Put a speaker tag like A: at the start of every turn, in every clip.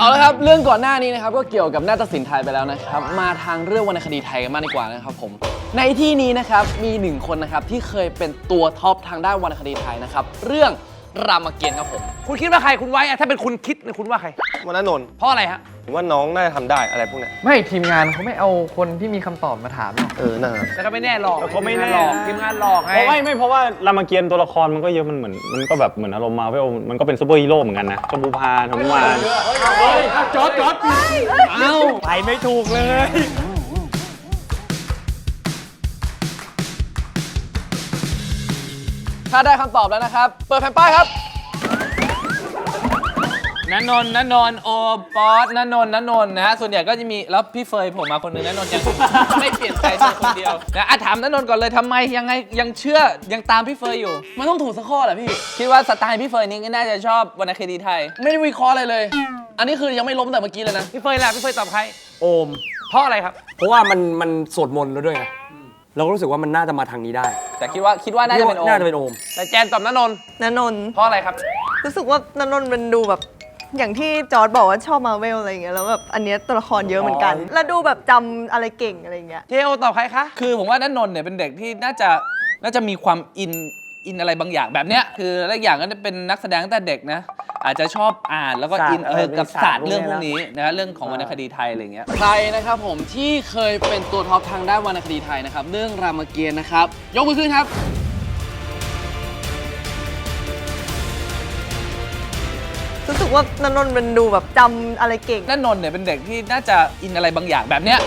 A: เอาละครับ เรื่องก่อนหน้านี้นะครับก็เกี่ยวกับนาฏศิลป์ไทยไปแล้วนะครับ มาทางเรื่องวรรณคดีไทยกันมากดีกว่านะครับผม ในที่นี้นะครับมีหนึ่งคนนะครับที่เคยเป็นตัวท็อปทางด้านวรรณคดีไทยนะครับ เรื่อง รามเกียรติ์ครับผม
B: คุณคิดว่าใครคุณไว้อะถ้าเป็นคุณคิดเนี่ยคุณว่าใคร
C: วันนั้นนนท์
B: เพราะอะไรฮะ
C: ผมว่าน้องน่าจะทำได้อะไรพวกเนี้ย
D: ไม่ทีมงานเขาไม่เอาคนที่มีคำตอบมาถามหรอก
C: เออน่า
B: แต่ก็ไม่แน่หรอก
E: เขาไม่แน่
B: หลอกทีมงานหลอกไง
E: เพราะไม่ไม่เพราะว่ารามเกียรติ์ตัวละครมันก็เยอะมันเหมือนมันก็แบบเหมือนอารมณ์มาเวลมันก็เป็นซูเปอร์ฮีโร่เหมือนกันนะชมพูพานหนุมาน
B: จอดจอด
A: เอ้า
E: ไปไม่ถูกเลย
A: ถ้าได้คำตอบแล้วนะครับ เปิดแผ่นป้ายครับ
F: นันนนท์นันนนท์โอปอสนันนนท์นันนนท์นะฮะส่วนใหญ่ก็จะมีแล้วพี่เฟยผมมาคนหนึงนันนนท์ยัง ไม่เปลี่ยนใจตัวคนเดียวนะอะถามนันนนท์ก่อนเลยทำไมยังไงยังเชื่อยังตามพี่เฟยอยู่
A: มันต้องถูกสักข้อแหละพี่
F: คิดว่าสไตล์พี่เฟยนี้ก็น่าจะชอบวรรณคดีไทย
A: ไม่ได้วิเคราะห์อะไรเลย อันนี้คือยังไม่ล้มแต่เมื่อกี้เลยนะ
B: พี่เฟยแหละพี่เฟยตอบใคร
G: โอม
B: เพราะอะไรครับ
G: เพราะว่ามันมันสวดมนต์แล้วด้วยไงเราก็รู้สึกว่ามันน่าจะมาทางนี้ได้
F: แต่คิดว่าคิดว่าน่าจะเป็นโอม
G: น่าจะเป็นโอม
B: แต่แจนตอบนันนนท์
H: นนนท์
B: เพราะอะไรครับ
H: รู้สึกว่านนนท์มันดูแบบอย่างที่จอร์ดบอกว่าชอบมาเวลอะไรอย่างเงี้ยแล้วแบบอันเนี้ยตัวละครเยอะเหมือนกัน แล้วดูแบบจำอะไรเก่งอะไรอย่างเงี้ย
B: เจโอตอบใครคะ
F: คือผมว่านันนนท์เนี่ยเป็นเด็กที่น่าจะน่าจะมีความอิน อินอะไรบางอย่างแบบเนี้ยคือและอีกอย่างก็เป็นนักแสดงตั้งแต่เด็กนะ อาจจะชอบอ่านแล้วก็
G: ศาสตร์
F: อินเออกับ
G: เป็นศา
F: ศา
G: ส
F: ส
G: ต
F: ต
G: ร์
F: ร์เรื่องพ
G: พ
F: ว
G: ว
F: ก
G: กนี้
F: นี้นะเรื่องของวรรณคดีไทยอะไรอย่างเงี้ย
A: ใครนะครับผมที่เคยเป็นตัวท็อปทางด้านวรรณคดีไทยนะครับเรื่องรามเกียรติ์นะครับ ยกมือขึ้นครับ
H: รู้สึกว่านนนท์มันดูแบบจำอะไรเก่ง
F: นันนนท์เนี่ยเป็นเด็กที่น่าจะอินอะไรบางอย่างแบบเนี้ย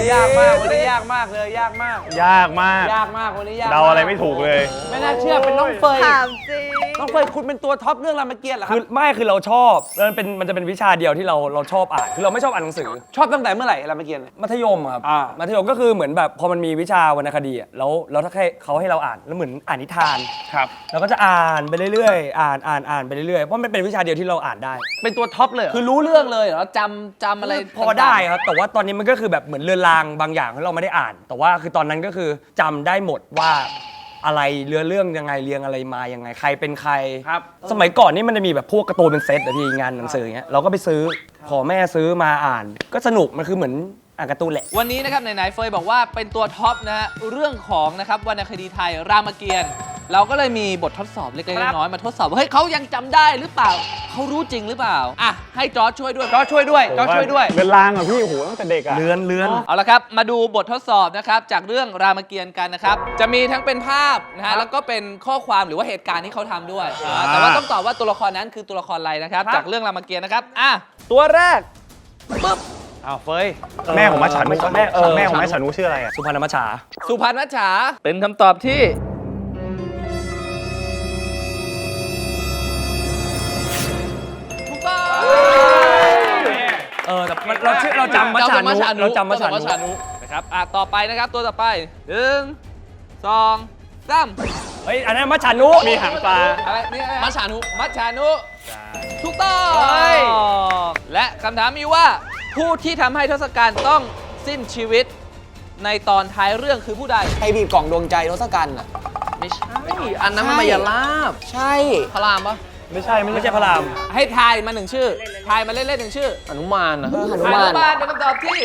B: นนี้ยากมากวันนี้ยากมากเลยยากมาก
E: ยากมาก
B: ยากมากวันนี้ยาก
E: เดาอะไรไม่ถูกเลย
B: ไม่น่าเชื่อเป็นน้องเฟย
H: ถามจริง
B: น้องเฟยคุณเป็นตัวท็อปเรื่องรามเกียรติ์เหรอค
G: คื
B: รั
G: อบไม่คือเราชอบแล้วมันเป็นมันจะเป็นวิชาเดียวที่เราเราชอบอ่านคือเราไม่ชอบอ่านหนังสือ
B: ชอบตั้งแต่เมื่อไหร่รามเกียรติ์เนี่ย
G: มัธยมอะครับ
B: อ่า
G: มัธยมก็คือเหมือนแบบพอมันมีวิชาวรรณคดีอะแล้วแล้วถ้าให้เขาให้เราอ่านแล้วเหมือนอ่านนิทาน
B: ครับ
G: เราก็จะอ่านไปเรื่อยๆอ่านอ่านอ่านไปเรื่อยๆเพราะมันเป็นวิชาเดียวที่เราอ่านได้
B: เป็นตัวท็อปเลยเหรอ
F: คือรู้เรื่องเลยเหรอจำจำอะไร
G: พอได้ครับ แต่ว่าตอนนี้มันก็คือแบบเหมือนเรือนรางบางอย่างที่เราไม่ได้อ่าน แต่ว่าคือตอนนั้นก็คือจำได้หมดว่าอะไรเรือเรื่องยังไงเรียงอะไรมายังไงใครเป็นใคร
B: ครับ
G: สมัยก่อนนี่มันจะมีแบบพวกการ์ตูนเป็นเซตอะพี่งานหนังสืออย่างเงี้ยเราก็ไปซื้อขอแม่ซื้อมาอ่าน ก็สนุกมันคือเหมือนอ่านการ์ตูนแหละ
F: วันนี้นะครับไหนๆเฟยบอกว่าเป็นตัวท็อปนะฮะเรื่องของนะครับวรรณคดีไทยรามเกียรติ์ เราก็เลยมีบททดสอบเล็ก
B: ค
F: ๆ
B: รับ
F: น้อยๆมาทดสอบว่าเฮ้ยเขายังจำได้หรือเปล่าเขารู้จริงหรือเปล่าอะให้จอร์จช่วยด้วย
B: จอร์จช่วยด้วยจอร์จช่วยด้วย
E: เรือนรางอะพี่โอ้โหตั้งแต่เด็กอะ
G: เลือนเลือน
F: เอาละครับมาดูบททดสอบนะครับ จากเรื่องรามเกียรติ์กันนะครับ จะมีทั้งเป็นภาพนะฮะแล้วก็เป็นข้อความหรือว่าเหตุการณ์ที่เขาทำด้วยอ่าแต่ว่าต้องตอบว่าตัวละครนั้นคือตัวละครอะไรนะครับ
B: ครับ
F: จากเรื่องรามเกียรติ์นะครับอะตัวแรกปึ๊บ
B: อ้าวเฟย
E: แม่ของมัชฉานุ
G: แม่เออ
E: แม่ของมัชฉานุชื่ออะไรอะ
G: สุพรรณมัชชา
F: สุพรรณมัจฉาเป็นคำตอบที่
G: จำมัชชานุเราจำมัชชานุ
F: นะครับอะต่อไปนะครับตัวต่อไปหนึ่งสองสาม
G: เฮ้ย อันนั้นมัชชานุ
E: มีหางปลา
F: อะไรนี่อะไร
A: มัชชานุ
F: มัชชานุถูกต้อง
B: เฮ้ย
F: และคำถามมีว่า ผู้ที่ทำให้ทศกัณฐ์ต้องสิ้นชีวิตในตอนท้ายเรื่องคือผู้ใด
I: ไอบีบกล่องดวงใจทศกัณฐ์อะ
A: ไม่ใช่ อันนั้นมันมายาลาบ
I: ใช่
A: พระรามปะ
E: ไม่ใช่
G: ไม่ใช่พระราม
F: ให้ทายมาหนึ่งชื่อ ทายมาเล่นๆหนึ่งชื่อ
A: อนุมานนะ
I: เออหนุ
F: อ
I: มาน
F: นุบาลเป็นคำตอบที่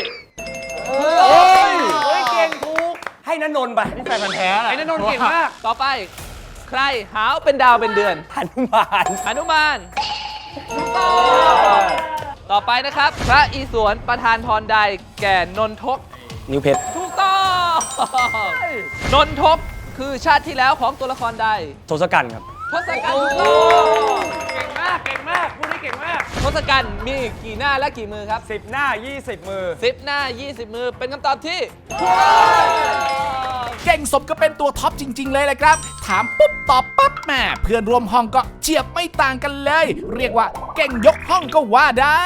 B: เฮ้ยเก่งถูก
G: ให้นันนนท์ไปนี่แฟนพันธ์แท้
B: ไอ้นันนนท์เก่งมาก
F: ต่อไป ใครหาวเป็นดาวเป็นเดือน
G: หนุมาน
F: อนุมานถูกต้องต่อไปนะครับ พระอีสวนประธานพรใดแก่นนทก
G: นิวเพชร
F: ถูกต้องนนทกคือชาติที่แล้วของตัวละครใด
G: ทศกัณฐ์ครับ
F: ทศกัณฐ์ถูกต้อง
B: เก่งมาก เก่งมากผู้นี้เก่งมาก
F: ทศกัณฐ์มีกี่หน้าและกี่มือครับ
G: 10 หน้า 20 มือ
F: 10หน้า 20 มือเป็นคำตอบที่
J: เก่งสมก็เป็นตัวท็อปจริง ๆ เลยแหละครับ ถามปุ๊บตอบปั๊บแหม่เพื่อนร่วมห้องก็เจียบไม่ต่างกันเลย เรียกว่าเก่งยกห้องก็ว่าได้